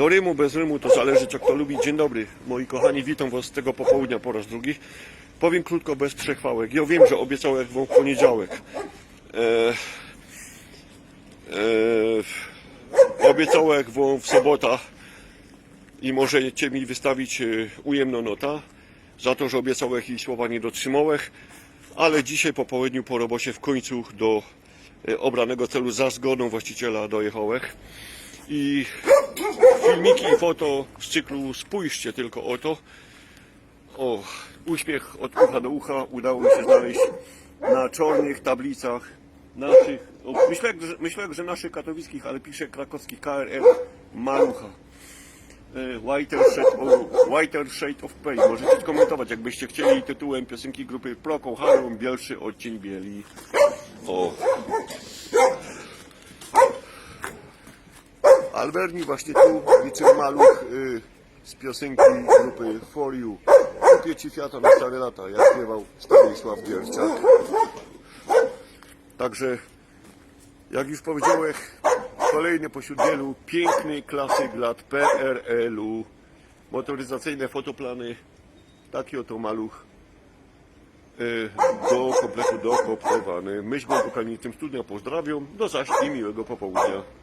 Do rymu, bez rymu, to zależy co kto lubi. Dzień dobry, moi kochani, witam was z tego popołudnia po raz drugi. Powiem krótko, bez przechwałek. Ja wiem, że obiecałem wam w poniedziałek. E, e, obiecałem wam w sobotę i możecie mi wystawić e, ujemną nota za to, że obiecałem i słowa nie dotrzymałem, ale dzisiaj po południu po robocie w końcu do e, obranego celu za zgodą właściciela dojechałem i filmiki i foto z cyklu spójrzcie tylko o to. O, uśmiech od ucha do ucha udało mi się znaleźć na czarnych tablicach naszych, o, myślę, że, myślę, że naszych katowickich, ale pisze krakowskich KRL Malucha. E, Whiter Shade, of, Pale. Możecie skomentować, jakbyście chcieli tytułem piosenki grupy Proką Harą Bielszy Odcień Bieli. O. Alberni właśnie tu liczy maluch y, z piosenki grupy For You. Kupię ci Fiata na stare lata, jak śpiewał Stanisław Bierciak. Także, jak już powiedziałem, kolejny pośród wielu piękny klasyk lat PRL-u. Motoryzacyjne fotoplany, taki oto maluch y, do kompletu dokopowany. Myśmy w tym studia pozdrawiam, do zaś i miłego popołudnia.